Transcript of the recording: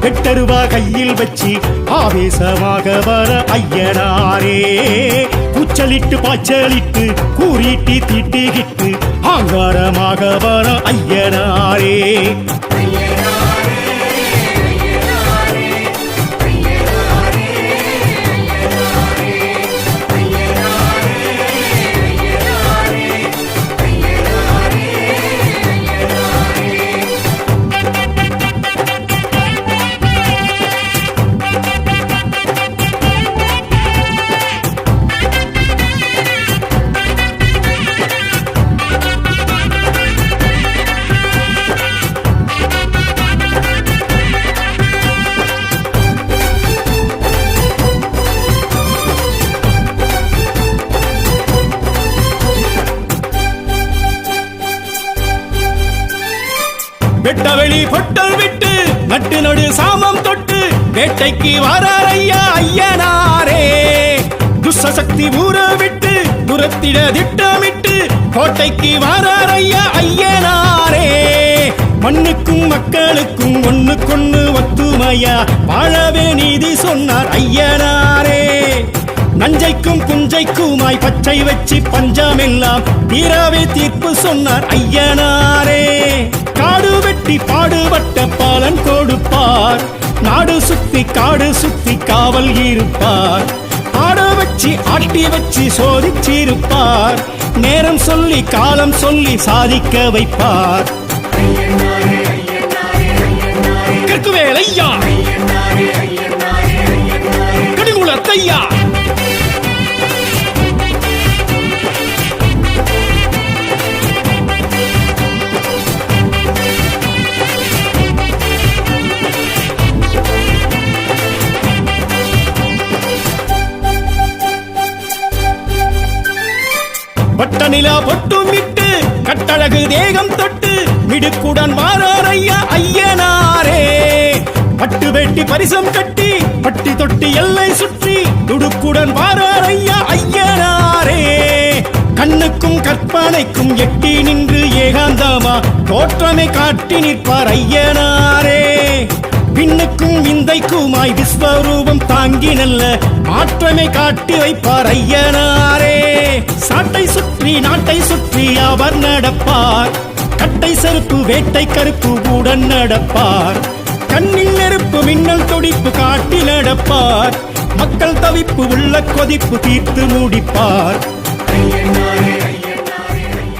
வெட்டருவா கையில் வச்சு ஆவேசமாக வர ஐயனாரே. கூச்சலிட்டு பாச்சலிட்டு கூறிட்டு திட்டிக்கிட்டு ஆங்காரமாக வர ஐயனாரே. வெட்டவெளி பொட்டல் விட்டு நட்டு நடு சாமம் தொட்டு வேட்டைக்கு வாரார் ஐயா ஐயனாரே. துஷ்டசக்தி ஊற விட்டு துரத்திட திட்டமிட்டு கோட்டைக்கு வாரார் ஐயா ஐயனாரே. மண்ணுக்கும் மக்களுக்கும் ஒண்ணுக்கொண்ணு ஒத்துமையா வாழவே நீதி சொன்னார் ஐயனாரே. நஞ்சைக்கும் குஞ்சைக்குமாய் பச்சை வச்சு பஞ்சமெல்லாம் தீராவே தீர்ப்பு சொன்னார் ஐயனாரே. காடு சுத்தி காவல் இருப்பார். ஆட வச்சு ஆட்டி வச்சு சோதிச்சிருப்பார். நேரம் சொல்லி காலம் சொல்லி சாதிக்க வைப்பார். பட்ட நிலா பொட்டும் விட்டு கட்டழகு தேகம் தொட்டு மிடுக்குடன் மாறார் ஐயா ஐயனாரே. பட்டு வெட்டி பரிசம் கட்டி பட்டி தொட்டி எல்லை சுற்றி துடுக்குடன் வாரார் ஐயா ஐயனாரே. கண்ணுக்கும் கற்பனைக்கும் எட்டி நின்று ஏகாந்தமா தோற்றமை காட்டி நிற்பார் ஐயனாரே. பின்னுக்கும் விந்தைக்குமாய் விஸ்வரூபம் தாங்கி நல்ல மாற்றமை காட்டி வைப்பார் ஐயனாரே. சாட்டை சுற்றி நாட்டை சுற்றி அவர் நடப்பார். கட்டை செருப்பு வேட்டை கருப்பு உடன் நடப்பார். கண்ணில் நெருப்பு மின்னல் துடிப்பு காட்டி நடப்பார். மக்கள் தவிப்பு உள்ள கொதிப்பு தீர்த்து முடிப்பார். ஐயனாரே.